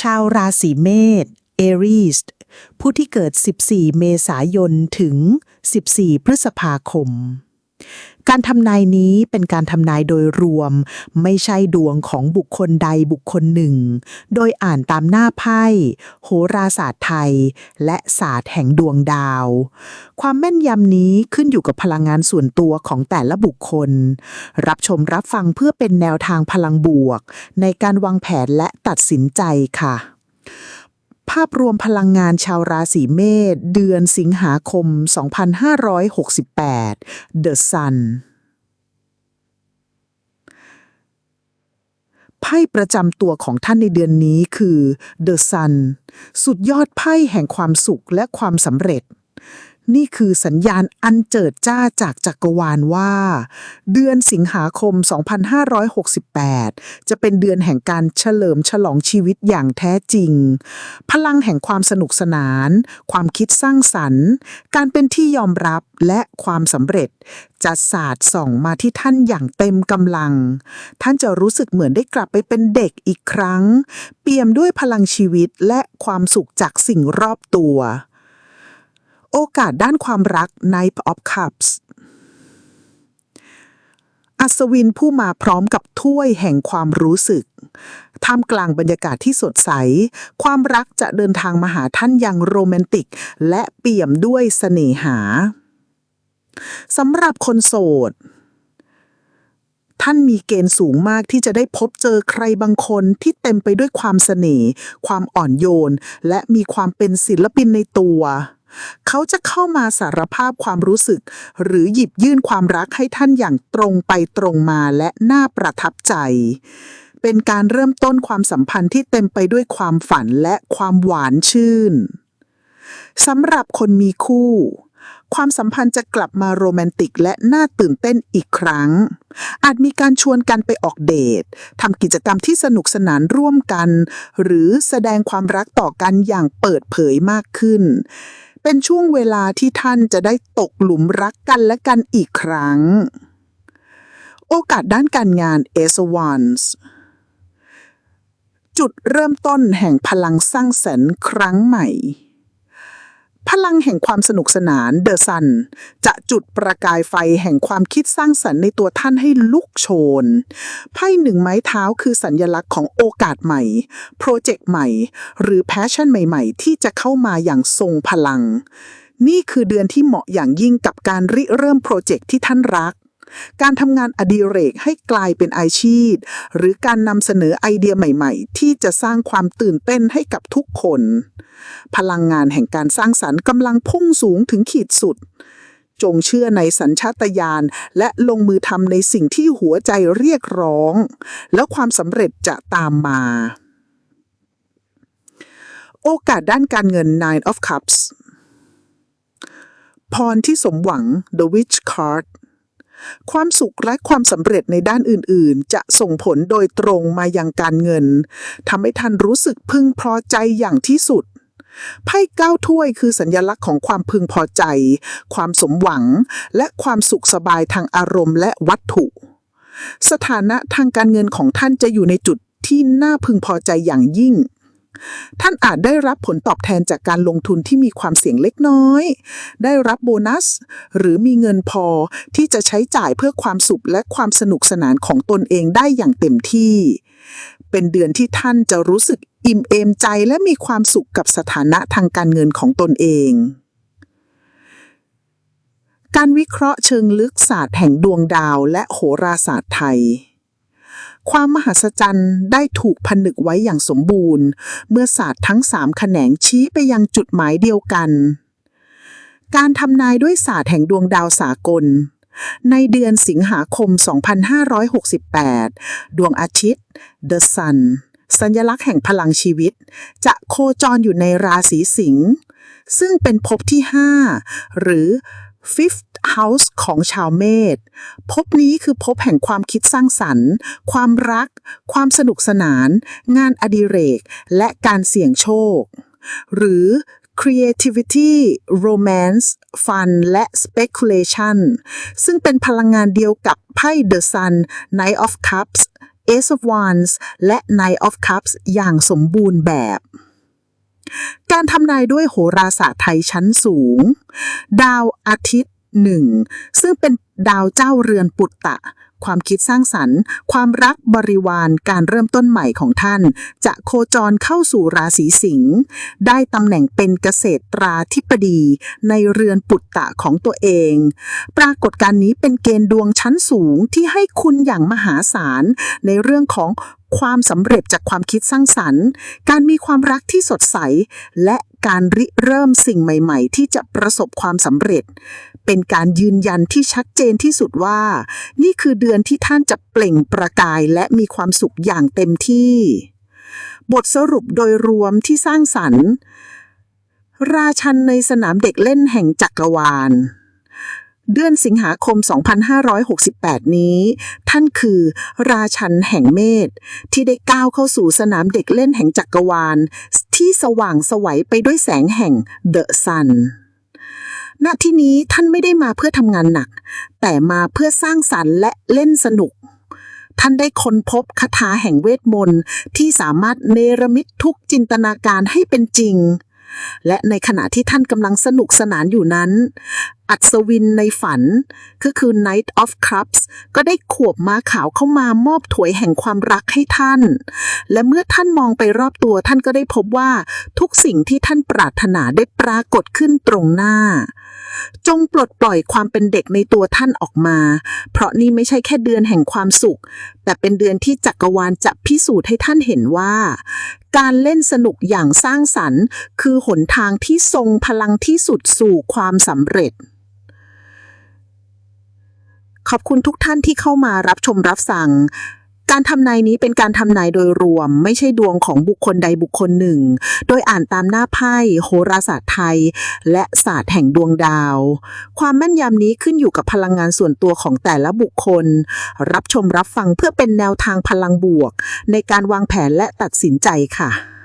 ชาวราศีเมษเอรีสผู้ที่เกิด 14 เมษายน ถึง 14 พฤษภาคม การทำนายนี้เป็นการทำนายโดยรวม ไม่ใช่ดวงของบุคคลใดบุคคลหนึ่ง โดยอ่านตามหน้าไพ่ โหราศาสตร์ไทย และศาสตร์แห่งดวงดาว ความแม่นยำนี้ขึ้นอยู่กับพลังงานส่วนตัวของแต่ละบุคคล รับชมรับฟังเพื่อเป็นแนวทางพลังบวก ในการวางแผนและตัดสินใจค่ะ ภาพรวมพลังงานชาวราศีเมษเดือนสิงหาคม 2568 The Sun ไพ่ประจำตัวของท่านในเดือนนี้คือ The Sun สุดยอดไพ่แห่งความสุขและความสำเร็จ นี่คือสัญญาณอันเจิดจ้าจากจักรวาลว่า เดือนสิงหาคม 2568 จะเป็นเดือนแห่งการเฉลิมฉลองชีวิตอย่างแท้จริง พลังแห่งความสนุกสนาน ความคิดสร้างสรรค์ การเป็นที่ยอมรับและความสำเร็จ จะสาดส่องมาที่ท่านอย่างเต็มกำลัง ท่านจะรู้สึกเหมือนได้กลับไปเป็นเด็กอีกครั้ง เปี่ยมด้วยพลังชีวิตและความสุขจากสิ่งรอบตัว โอกาสด้านความรัก Knight of Cups อัศวินผู้มาพร้อมกับถ้วยแห่งความรู้สึก ท่ามกลางบรรยากาศที่สดใส ความรักจะเดินทางมาหาท่านอย่างโรแมนติก และเปี่ยมด้วยเสน่หาสำหรับคนโสด ท่านมีเกณฑ์สูงมากที่จะได้พบเจอใครบางคนที่เต็มไปด้วยความเสน่ห์ ความอ่อนโยน และมีความเป็นศิลปินในตัว เขาจะเข้ามาสารภาพความรู้สึก หรือหยิบยื่นความรักให้ท่านอย่างตรงไปตรงมาและน่าประทับใจ เป็นการเริ่มต้นความสัมพันธ์ที่เต็มไปด้วยความฝันและความหวานชื่นสำหรับคนมีคู่ ความสัมพันธ์จะกลับมาโรแมนติกและน่าตื่นเต้นอีกครั้ง อาจมีการชวนกันไปออกเดททำกิจกรรมที่สนุกสนานร่วมกัน หรือแสดงความรักต่อกันอย่างเปิดเผยมากขึ้น เป็นช่วงเวลาที่ท่านจะได้ตกหลุมรักกันและกันอีกครั้ง โอกาสด้านการงาน a c e o n s จุดเริ่มต้นแห่งพลังสร้างสรรค์ครั้งใหม่ พลังแห่งความสนุกสนานเดอะซันจะจุดประกายไฟแห่งความคิดสร้างสรรค์ในตัวท่านให้ลุกโชน ไพ่หนึ่งไม้เท้าคือสัญญลักษณ์ของโอกาสใหม่ โปรเจกต์ใหม่ หรือแพชชั่นใหม่ ๆ ที่จะเข้ามาอย่างทรงพลัง นี่คือเดือนที่เหมาะอย่างยิ่งกับการริเริ่มโปรเจกต์ที่ท่านรัก การทำงานอดิเรกให้กลายเป็นอาชีพ หรือการนำเสนอไอเดียใหม่ๆ ที่จะสร้างความตื่นเต้นให้กับทุกคน พลังงานแห่งการสร้างสรรค์กำลังพุ่งสูงถึงขีดสุด จงเชื่อในสัญชาตญาณและลงมือทำในสิ่งที่หัวใจเรียกร้อง แล้วความสำเร็จจะตามมา โอกาสด้านการเงิน Nine of Cups พรที่สมหวัง The Witch Card ความสุขและความสำเร็จในด้านอื่นๆ จะส่งผลโดยตรงมายังการเงินทำให้ท่านรู้สึกพึงพอใจอย่างที่สุดไพ่เก้าถ้วยคือสัญลักษณ์ของความพึงพอใจ ความสมหวัง และความสุขสบายทางอารมณ์และวัตถุ สถานะทางการเงินของท่านจะอยู่ในจุดที่น่าพึงพอใจอย่างยิ่ง ท่านอาจได้รับผลตอบแทนจากการลงทุนที่มีความเสี่ยงเล็กน้อย ได้รับโบนัส หรือมีเงินพอที่จะใช้จ่ายเพื่อความสุขและความสนุกสนานของตนเองได้อย่างเต็มที่ เป็นเดือนที่ท่านจะรู้สึกอิ่มเอมใจและมีความสุขกับสถานะทางการเงินของตนเอง การวิเคราะห์เชิงลึกศาสตร์แห่งดวงดาวและโหราศาสตร์ไทย ความมหัศจรรย์ได้ถูกผนึกไว้อย่างสมบูรณ์ เมื่อศาสตร์ทั้งสามแขนงชี้ไปยังจุดหมายเดียวกัน การทำนายด้วยศาสตร์แห่งดวงดาวสากล ในเดือนสิงหาคม 2568 ดวงอาทิตย์ The Sun สัญลักษณ์แห่งพลังชีวิต จะโคจรอยู่ในราศีสิงห์ซึ่งเป็นภพที่ 5 หรือ fifth house ของชาวเมษภพนี้คือภพแห่งความคิดสร้างสรรค์ ความรัก ความสนุกสนาน งานอดิเรก และการเสี่ยงโชค หรือ creativity romance fun และ speculation ซึ่งเป็นพลังงานเดียวกับไพ่ The Sun Knight of Cups Ace of Wands และ Knight of Cups อย่างสมบูรณ์แบบ การทำนายด้วยโหราศาสตร์ไทยชั้นสูง ดาวอาทิตย์ หนึ่งซึ่งเป็นดาวเจ้าเรือนปุตตะ ความคิดสร้างสรรค์ ความรักบริวารการเริ่มต้นใหม่ของท่าน จะโคจรเข้าสู่ราศีสิงห์ได้ตำแหน่งเป็นเกษตราธิบดี ในเรือนปุตตะของตัวเอง ปรากฏการณ์นี้เป็นเกณฑ์ดวงชั้นสูงที่ให้คุณอย่างมหาศาลในเรื่องของความสำเร็จจากความคิดสร้างสรรค์ การมีความรักที่สดใส และการริเริ่มสิ่งใหม่ ๆ ที่จะประสบความสำเร็จ เป็นการยืนยันที่ชัดเจนที่สุดว่า นี่คือเดือนที่ท่านจะเปล่งประกายและมีความสุขอย่างเต็มที่ บทสรุปโดยรวมที่สร้างสรรค์ ราชันในสนามเด็กเล่นแห่งจักรวาล เดือนสิงหาคม 2568 นี้ ท่านคือราชันแห่งเมธที่ได้ก้าวเข้าสู่สนามเด็กเล่นแห่งจักรวาล ที่สว่างสวัยไปด้วยแสงแห่งเดอะซันณที่นี้ท่านไม่ได้มาเพื่อทำงานหนัก แต่มาเพื่อสร้างสรรค์และเล่นสนุก ท่านได้ค้นพบคาถาแห่งเวทมนต์ที่สามารถเนรมิตทุกจินตนาการให้เป็นจริง และในขณะที่ท่านกำลังสนุกสนานอยู่นั้น อัศวินในฝัน ก็คือ Knight of Cups ก็ได้ขวบม้าขาวเข้ามามอบถวยแห่งความรักให้ท่าน และเมื่อท่านมองไปรอบตัวท่านก็ได้พบว่าทุกสิ่งที่ท่านปรารถนาได้ปรากฏขึ้นตรงหน้า จงปลดปล่อยความเป็นเด็กในตัวท่านออกมา เพราะนี่ไม่ใช่แค่เดือนแห่งความสุข แต่เป็นเดือนที่จักรวาลจะพิสูจน์ให้ท่านเห็นว่า การเล่นสนุกอย่างสร้างสรรค์ คือหนทางที่ทรงพลังที่สุดสู่ความสำเร็จขอบคุณทุกท่านที่เข้ามารับชมรับฟัง การทำนายนี้เป็นการทำนายโดยรวม ไม่ใช่ดวงของบุคคลใดบุคคลหนึ่ง โดยอ่านตามหน้าไพ่โหราศาสตร์ไทย และศาสตร์แห่งดวงดาว ความแม่นยำนี้ขึ้นอยู่กับพลังงานส่วนตัวของแต่ละบุคคล รับชมรับฟังเพื่อเป็นแนวทางพลังบวก ในการวางแผนและตัดสินใจค่ะ